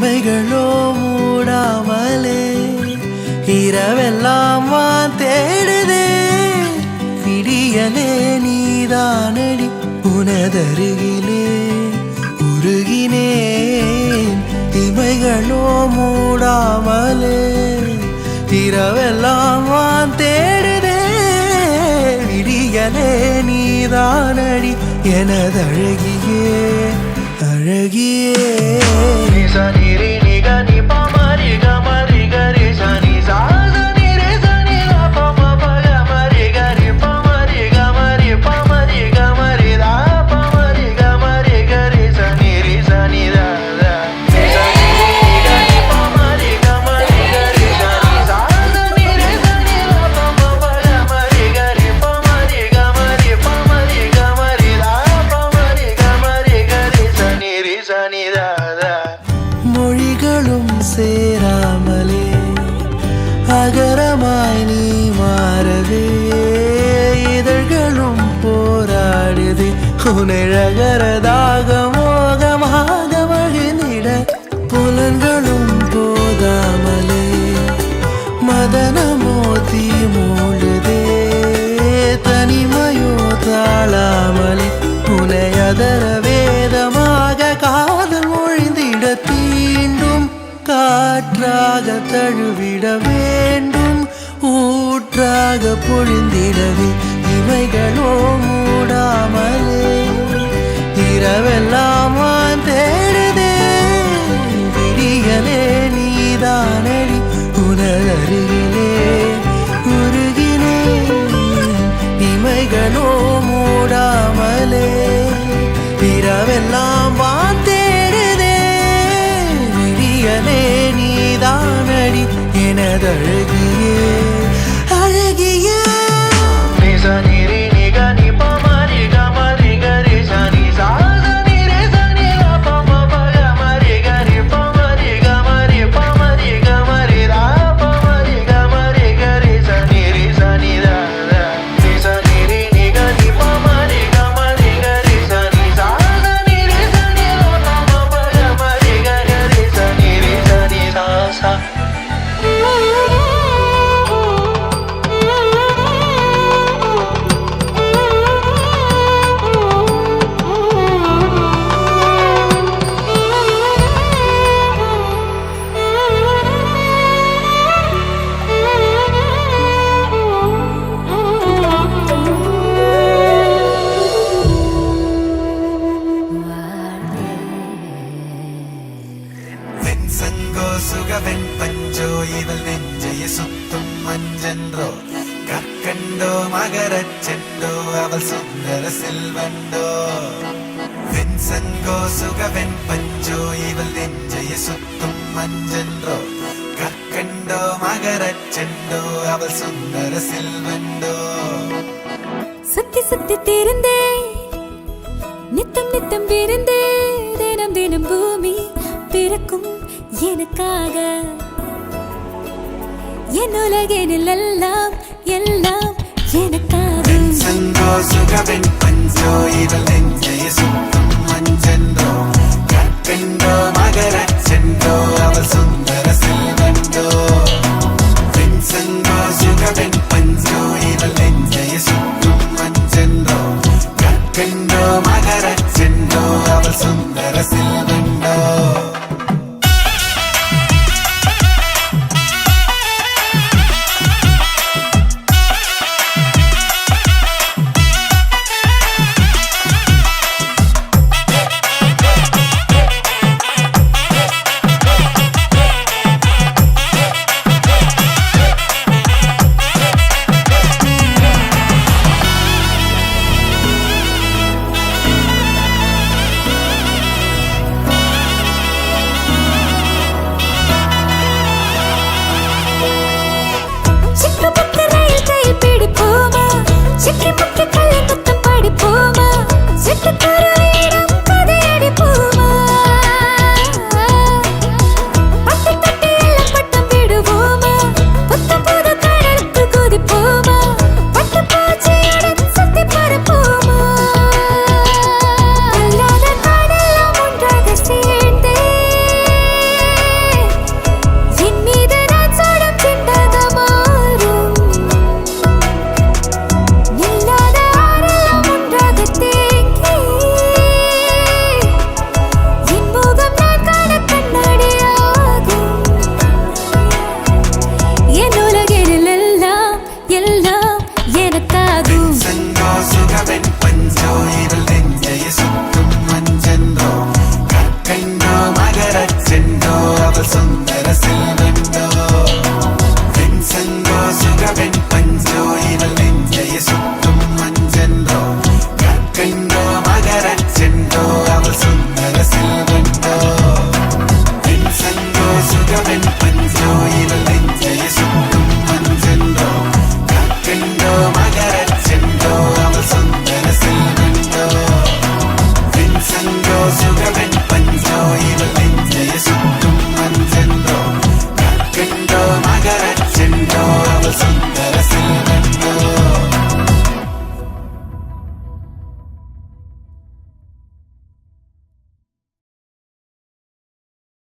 இமைகளோ மூடாமலே இரவெல்லாம் வான் தேடுதே. விடியலே நீதானடி உனதருகிலே உருகினேன் இமைகளோ மூடாமலே இரவெல்லாம் வான் தேடுதே. விடியலே நீதானடி எனதழகியே. গিয়ে போராடுது உனழகரதாக மோகமாக மகிழ்ந்திட புலன்களும் போதாமலே. மதனமோ தீ மூழுதே தனிமையோ தாழாமலே உனை வேதமாக காதல் மொழிந்திட தீண்டும். காற்றாக தழுவிட வேண்டும். ஊற்றாக பொழிந்திடவே. இவைகளோ மூடாமலே இரவெல்லாம் தேடுதே விடியலே நீதானடி உனதருகிலே உருகினே இமைகளோ மூடாமலே இரவெல்லாம் தேடுதே விடியலே நீதானடி எனதழு வெண்சங்கோ சுகவெண் பஞ்சோ இவள் நெஞ்சைய சுத்தும் மஞ்சன்றோ கற்கண்டோ மகரச் செண்டோ அவள் சுந்தர செல்வண்டோ வெண்சங்கோ சுகவெண் பஞ்சோ இவள் நெஞ்சைய சுத்தும் மஞ்சன்றோ கற்கண்டோ மகரச் செண்டோ அவள் சுந்தர செல்வண்டோ உனக்காக. என் உலகெனில் எல்லாம் எல்லாம் எனக்காக. சென்றோ சுகவெண் பஞ்சோ இவள் நெஞ்சைய சுத்தும் மஞ்சன்றோ கற்கண்டோ மகரச் அவள் சொந்த നഗര ചെണ്ടോ അവൾ സുന്ദര സെൽവെന്തോ